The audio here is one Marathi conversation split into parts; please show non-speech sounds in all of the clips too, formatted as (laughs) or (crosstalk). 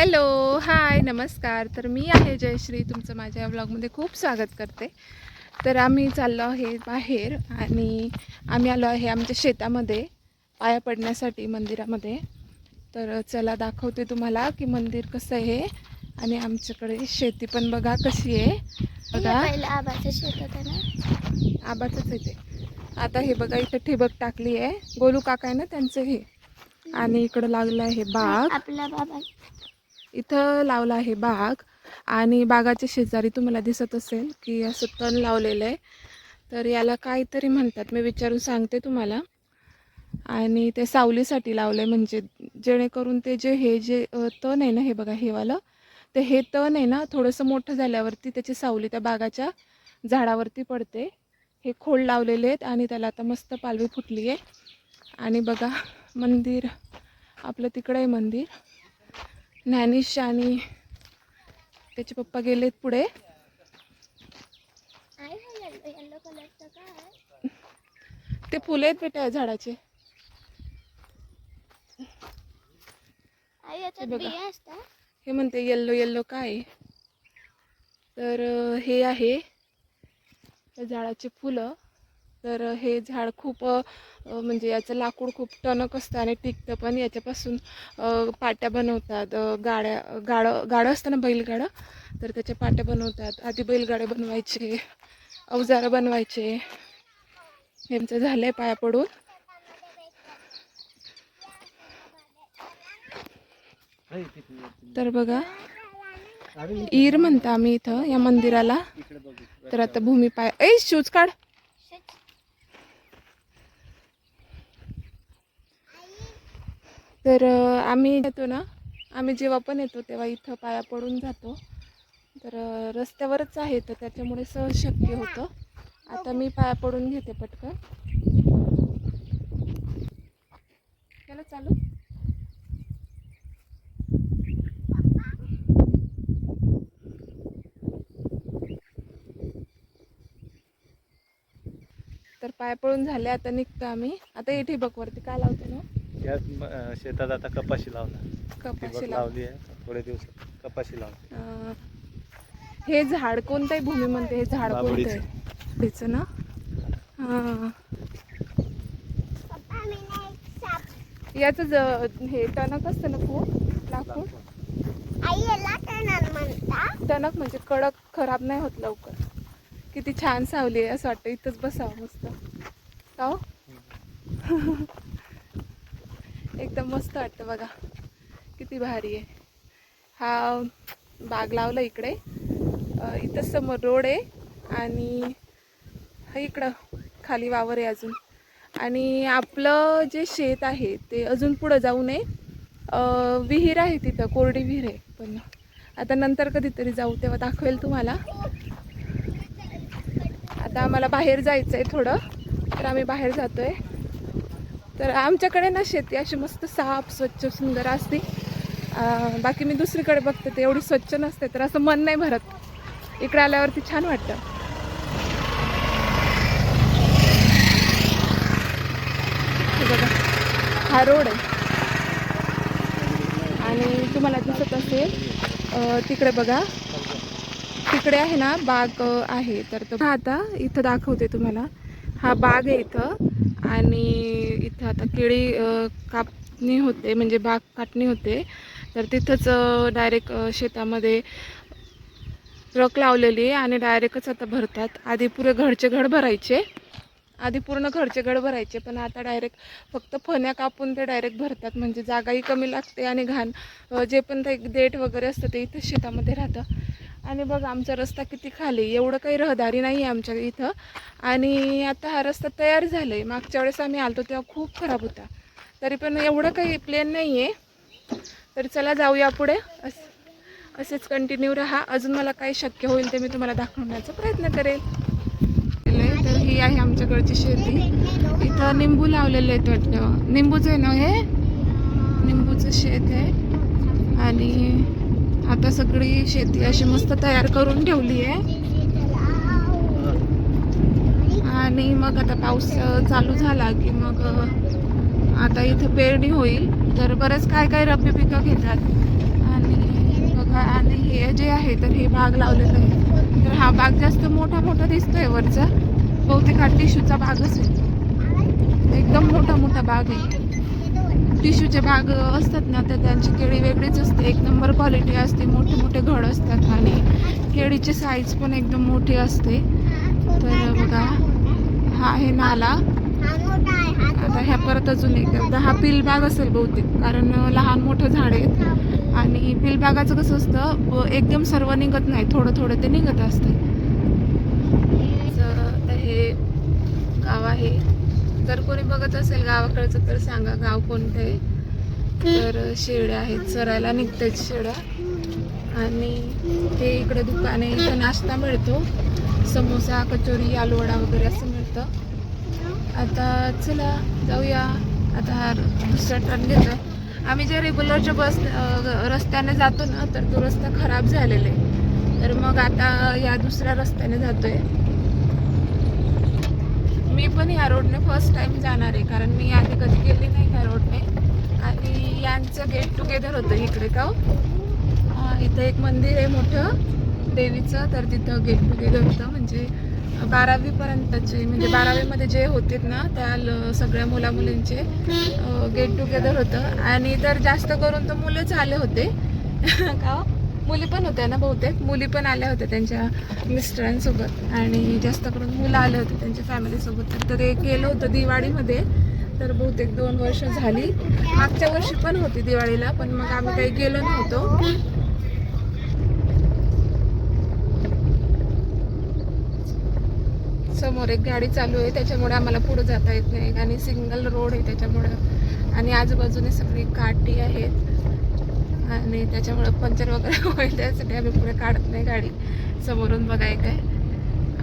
हॅलो हाय नमस्कार. तर मी आहे जयश्री. तुमचं माझ्या ब्लॉगमध्ये खूप स्वागत करते. तर आम्ही चाललो आहे बाहेर आणि आम्ही आलो आहे आमच्या शेतामध्ये पाया पडण्यासाठी मंदिरामध्ये. तर चला दाखवते तुम्हाला की मंदिर कसं आहे आणि आमच्याकडे शेती पण बघा कशी आहे. बघा. आबाचं शेत होतं ना? आबाचंच आहे ते. आता हे बघा इथं ठिबक टाकली आहे. गोलू काका आहे ना त्यांचं हे. आणि इकडं लागलं आहे बाग. आपला बाबा. इथं लावला आहे बाग आणि बागाच्या शेजारी तुम्हाला दिसत असेल की असं तण लावलेलं आहे. तर याला काहीतरी म्हणतात. मी विचारून सांगते तुम्हाला. आणि ते सावलीसाठी लावलं आहे म्हणजे जेणेकरून ते जे हे जे तण आहे ना हे बघा हेवालं ते हे तण आहे ना थोडंसं मोठं झाल्यावरती त्याची सावली त्या बागाच्या झाडावरती पडते. हे खोड लावलेले आहेत आणि त्याला आता मस्त पालवी फुटली आहे आणि बघा मंदिर आपलं तिकडं आहे मंदिर. ज्ञानिश आणि त्याचे पप्पा गेलेत पुढे. ते फुलं आहेत बेटा या झाडाचे बघा. हे म्हणते येल्लो येल्लो काय? तर हे आहे. त्या झाडाचे फुलं. तर हे झाड खूप म्हणजे याचं लाकूड खूप टणक असतं आणि टिकतं पण याच्यापासून पाट्या बनवतात गाड्या गाडं गाडं असतं ना बैलगाडं तर त्याच्या पाट्या बनवतात. आधी बैलगाडे बनवायचे अवजारं बनवायचे. यांचं झालं आहे पाया पडून. तर बघा ईर म्हणता आम्ही इथं या मंदिराला. तर आता भूमी पाय ऐ शूज काढ. तर आम्ही येतो ना आम्ही जेव्हा पण येतो तेव्हा इथं पाया पडून जातो. तर रस्त्यावरच आहे तर त्याच्यामुळे सहज शक्य होतं. आता मी पाया पडून घेते पटकन. त्याला चालू. तर पाया पडून झाले आता निघतो आम्ही. आता इथे वरती काय लावतो ना. म- अं, शेतात आता कपाशी लावला. ठिबक कपाशी लाव लावली आहे. थोड्या दिवसात कपाशी लावली. अं, हे झाड कोणत्याही भूमी म्हणते हे झाड कोणतं बाभळीचं. आहे बाभळीचं ना? हां याचं ज- हे टणक असतं ना खूप? लाकूड? आई याला टणार म्हणता टणक म्हणजे कडक खराब नाही होत लवकर. किती छान सावली आहे असं वाटतं. इथंच बसावं मस्त. का हो? (laughs) एकदम मस्त वाटतं बघा. किती भारी आहे. हा बाग लावला इकडे. इथं समोर रोड आहे आणि हा इकडं खाली वावर आहे अजून. आणि आपलं जे शेत आहे ते अजून पुढं जाऊ नये. विहीर आहे तिथं कोरडी विहीर आहे पण आता नंतर कधीतरी जाऊ तेव्हा दाखवेल तुम्हाला. आता आम्हाला बाहेर जायचं आहे थोडं तर आम्ही बाहेर जातो आहे तर आमच्याकडे ना शेती अशी मस्त साफ स्वच्छ सुंदर असते. बाकी मी दुसरीकडे बघते ते एवढी स्वच्छ नसते तर असं मन नाही भरत. इकडे आल्यावरती छान वाटतं. बघा हा रोड आहे. आणि तुम्हाला दिसत असेल तिकडे बघा. तिकडे आहे ना बाग आहे. तर तो आता इथं दाखवते तुम्हाला. हा बाग आहे इथं. आणि इथं आता केळी कापणी होते म्हणजे बाग काटणी होते. तर तिथंच डायरेक्ट शेतामध्ये ट्रक लावलेली आहे आणि डायरेक्टच आता भरतात. आधी पुरे घरचे घड भरायचे. आधी पूर्ण घरचे घड भरायचे पण आता डायरेक्ट फक्त फण्या कापून ते डायरेक्ट भरतात. म्हणजे जागाही कमी लागते आणि घाण जे पण ते देठ वगैरे असतं ते इथं शेतामध्ये राहतं. आणि बघ आमचा रस्ता किती खाली एवढं काही रहदारी नाही आहे आमच्या इथं. आणि आता हा रस्ता तयार झाला आहे मागच्या वेळेस आम्ही आलतो तेव्हा खूप खराब होता. तरी पण एवढं काही प्लेन नाही आहे तर चला जाऊया पुढे. असं असेच कंटिन्यू राहा. अजून मला काही शक्य होईल ते मी तुम्हाला दाखवण्याचा प्रयत्न करेल. तर ही आहे आमच्याकडची शेती. इथं निंबू लावलेले आहेत वाटतं. निंबूचं आहे ना हे? निंबूचं शेत आहे. आणि आता सगळी शेती अशी मस्त तयार करून ठेवली आहे. आणि मग आता पाऊस चालू झाला की मग आता इथं पेरणी होईल. तर बरंच काय काय रब्बी पिकं घेतात. आणि बघा आणि हे जे आहे तर हे बाग लावलेलं आहे. तर हा बाग जास्त मोठा मोठा दिसतोय वरचा. बहुतेक हा टिशूचा भागच आहे. एकदम मोठा मोठा बाग आहे. टिशूचे बाग असतात ना तर त्यांची केळी वेगळीच असते. एक नंबर क्वालिटी असते मोठे मोठे घड असतात आणि केळीची साईज पण एकदम मोठी असते. तर बघा हा आहे नाला. आता ह्या परत अजून एक दहा पिलबाग असेल बहुतेक कारण लहान मोठं झाड आहेत. आणि पिलबागाचं कसं असतं एकदम सर्व निघत नाही थोडं थोडं ते निघत असतं. तर हे गाव आहे. जर कोणी बघत असेल गावाकडचं तर सांगा गाव कोणतं आहे. तर शेड्या आहेत चरायला निघतात शेड्या आणि ते इकडे दुकान आहे इथं नाश्ता मिळतो. समोसा कचोरी आलूवडा वगैरे असं मिळतं. आता चला जाऊया. आता दुसरा टर्न घेतो आम्ही जे रेग्युलरच्या बस रस्त्याने जातो ना तर तो रस्ता खराब झालेला आहे. तर मग आता या दुसऱ्या रस्त्याने जातोय. मी पण ह्या रोडने फर्स्ट टाइम जाणार आहे. कारण मी आधी कधी गेली नाही ह्या रोडने आणि यांचं गेट टुगेदर होतं इकडे का हो? इथं एक मंदिर आहे मोठं. देवीचं. तर तिथं गेट टुगेदर होतं. म्हणजे बारावी पर्यंतचे म्हणजे बारावीमध्ये जे होते ना त्या ल- सगळ्या मुला मुलींचे गेट टुगेदर होतं. आणि तर जास्त करून तर मुलंच आले होते. (laughs) का हो? मुली पण होत्या ना बहुतेक. मुली पण आल्या होत्या त्यांच्या मिस्टरांसोबत आणि जास्त करून मुलं आले होते त्यांच्या फॅमिलीसोबत. तर ते गेलं होतं दिवाळीमध्ये. तर बहुतेक दोन वर्ष झाली. मागच्या वर्षी पण होती दिवाळीला पण मग आम्ही काही गेलो नव्हतो. समोर एक गाडी चालू आहे त्याच्यामुळे आम्हाला पुढे जाता येत नाही. आणि सिंगल रोड आहे त्याच्यामुळं. आणि आजूबाजूने सगळी काठी आहेत. आणि त्याच्यामुळं पंचर वगैरे (laughs) होईल त्यासाठी आम्ही पुढे काढत नाही गाडी. समोरून बघाय काय.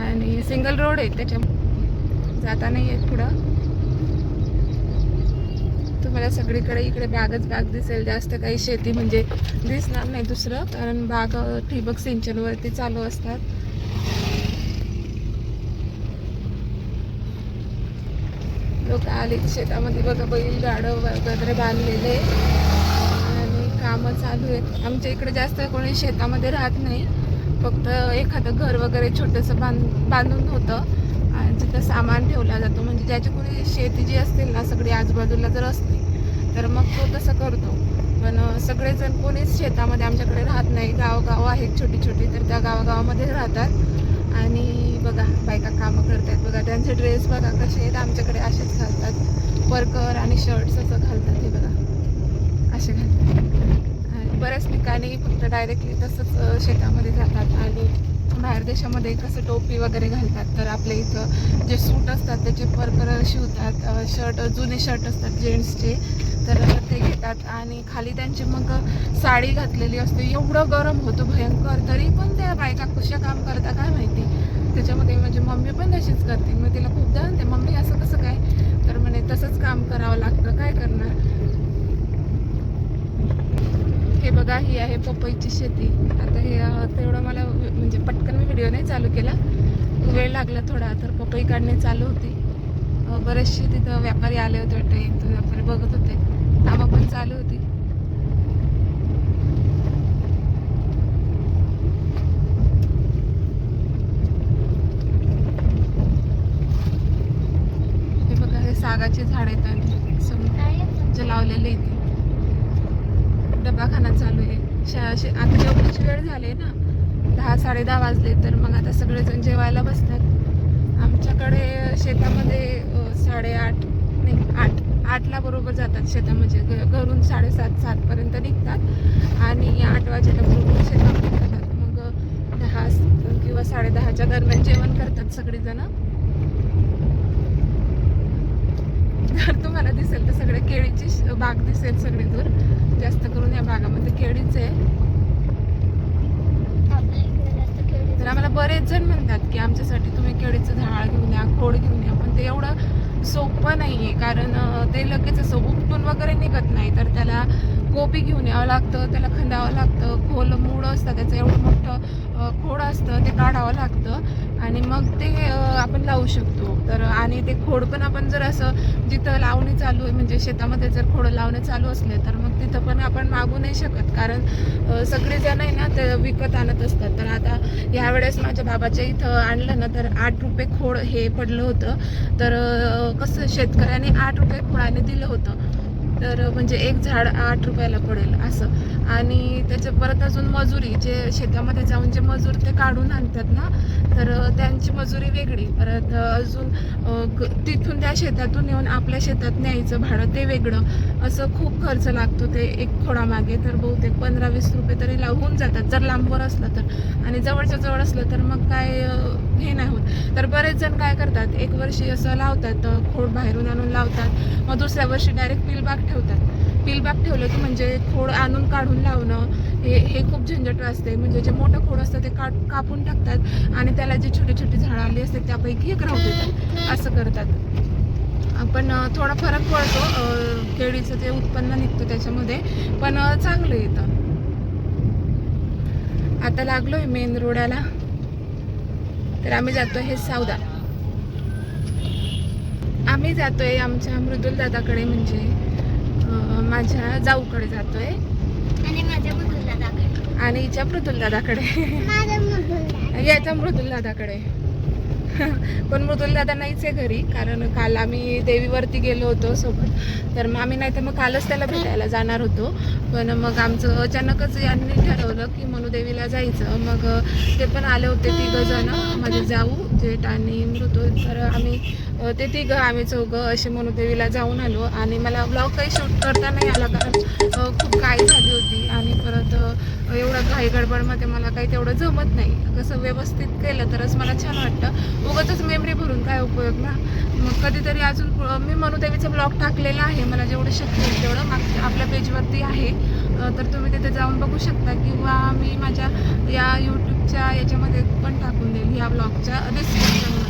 आणि सिंगल रोड आहे त्याच्या जाता नाही येत पुढं. तुम्हाला सगळीकडे इकडे बागच बाग दिसेल जास्त काही शेती म्हणजे दिसणार नाही दुसरं कारण बाग ठिबक सिंचनवरती चालू असतात. लोक आले शेतामध्ये बघा बैल गाडं वगैरे बांधलेले. कामं चालू आहेत. आमच्या इकडे जास्त कोणी शेतामध्ये राहत नाही. फक्त एखादं घर वगैरे छोटंसं बांध बांधून होतं. आणि तिथं सामान ठेवला जातो. म्हणजे ज्याची कोणी शेती जी असतील ना सगळी आजूबाजूला जर असली तर मग तो तसं करतो. पण सगळेजण कोणीच शेतामध्ये आमच्याकडे राहत नाही. गावगाव आहेत छोटी छोटी तर त्या गावागावामध्ये राहतात. आणि बघा बायका कामं करतात. बघा त्यांचे ड्रेस बघा कसे आहेत. आमच्याकडे असेच घालतात. परकर आणि शर्ट्स असं घालतात. हे बघा. असे घालतात. बऱ्याच ठिकाणी फक्त डायरेक्टली तसंच शेतामध्ये जातात आणि बाहेर देशामध्ये कसं टोपी वगैरे घालतात तर आपल्या इथं जे सूट असतात त्याचे परकर शिवतात शर्ट जुने शर्ट असतात जेंट्सचे तर ते घेतात आणि खाली त्यांची मग साडी घातलेली असते. एवढं गरम होतं भयंकर. तरी पण त्या बायका कशा काम करता काय माहिती? त्याच्यामध्ये म्हणजे मम्मी पण तशीच करते. मग तिला खूपदा म्हणते मम्मी असं कसं काय? तर म्हणे तसंच काम करावं लागतं. काय करणार? हे बघा ही आहे पपईची शेती. आता हे तेवढं मला म्हणजे पटकन मी व्हिडिओ नाही चालू केला. वेळ लागला थोडा तर पपई काढणे चालू होती. बरेचसे तिथं व्यापारी आले होते वाटतं एक दोन व्यापारी बघत होते. कामं पण चालू होती हे बघा हे सागाचे झाड आहेत आणि समोर जे लावलेले इथे डबाखाना चालू असे आता जेवणाची वेळ झाली ना दहा साडे दहा वाजले तर मग आता सगळेजण जेवायला बसतात. आमच्याकडे शेतामध्ये साडेआठ नाही आठ आठला बरोबर जातात शेतामध्ये. घरून साडेसात सातपर्यंत निघतात आणि आठ वाजेला बरोबर शेतामध्ये जातात मग दहा किंवा किंवा साडेदहाच्या दरम्यान जेवण करतात सगळेजण. जर तुम्हाला दिसेल तर सगळे केळीची बाग दिसेल सगळे दूर जास्त करून या भागामध्ये केळी आहे आपल्या इकडे जास्त केळी तर आम्हाला बरेच जण म्हणतात की आमच्यासाठी तुम्ही केळीचं झाड घेऊन या खोड घेऊन या पण ते एवढं सोपं नाही आहे कारण ते लगेच असं उपटून वगैरे निघत नाही. तर त्याला कोपी घेऊन यावं लागतं त्याला खंदावं लागतं खोल मूळ असतं त्याचं एवढं मोठं खोड असतं ते काढावं लागतं. आणि मग ते आपण लावू शकतो. तर आणि ते खोड पण आपण जर असं जिथं लावणी चालू आहे म्हणजे शेतामध्ये जर खोडं लावणे चालू असले तर मग तिथं पण आपण मागू नाही शकत. कारण सगळेजण आहे ना ते विकत आणत असतात. तर आता यावेळेस माझ्या बाबाच्या इथं आणलं ना तर आठ रुपये खोड हे पडलं होतं. तर कसं शेतकऱ्याने आठ रुपये खोडाने दिलं होतं. तर म्हणजे एक झाड आठ रुपयाला पडेल असं. आणि त्याच्या परत अजून मजुरी जे शेतामध्ये जाऊन जे मजूर ते काढून आणतात ना तर त्यांची मजुरी वेगळी. परत अजून तिथून त्या शेतातून येऊन आपल्या शेतात न्यायचं भाडं ते वेगळं. असं खूप खर्च लागतो ते एक खोडामागे तर बहुतेक पंधरा वीस रुपये तरी लावून जातात. जर लांबवर असलं तर. आणि जवळच्या जवळ असलं तर मग काय हे नाही होत. तर बरेच जण काय करतात एक वर्षी असं लावतात खोड बाहेरून आणून लावतात. मग दुसऱ्या वर्षी डायरेक्ट पिलबाग ठेवतात. पिलबाग ठेवलं की म्हणजे खोड आणून काढून लावणं हे हे खूप झंझट असते. म्हणजे जे मोठं खोड असतं ते काट कापून टाकतात आणि त्याला जे छोटे छोटे झाडं आली असतात त्यापैकी एक राहू देतात असं करतात. आपण थोडा फरक पडतो. केळीचं ते उत्पन्न निघतं त्याच्यामध्ये पण चांगलं येतं. आता लागलोय मेन रोडाला तर आम्ही जातोय हे सावदा. आम्ही जातोय आमच्या मृदुल दादाकडे म्हणजे. माझ्या जाऊकडे जातोय. आणि माझ्या आणि हिच्या मृदुल दादाकडे याच्या मृदुल दादाकडे पण मृदुल दादा नाहीच आहे घरी कारण काल आम्ही देवीवरती गेलो होतो सोबत. तर मग आम्ही नाही तर मग कालच त्याला भेटायला जाणार होतो. पण मग आमचं अचानकच यांनी ठरवलं की मनुदेवीला जायचं. मग ते पण आले होते तिघं जण. माझे जाऊ जेठ आणि मृदुल. तर आम्ही ते तिघं आम्ही चौघं असे मनुदेवीला जाऊन आलो आणि मला ब्लॉग काही शूट करता नाही आला कारण खूप घाई झाली होती आणि परत एवढं घाई गडबडमध्ये मला काही तेवढं जमत नाही. कसं व्यवस्थित केलं तरच मला छान वाटतं उगाचच मेमरी भरून काय उपयोग ना? मग कधीतरी अजून मी मनुदेवीचा ब्लॉग टाकलेला आहे. मला जेवढं शक्य होईल तेवढं मागच्या आपल्या पेजवरती आहे. तर तुम्ही तिथे जाऊन बघू शकता किंवा मी माझ्या या यूट्यूबच्या याच्यामध्ये पण टाकून देईल या ब्लॉगच्या डिस्क्रिप्शनमध्ये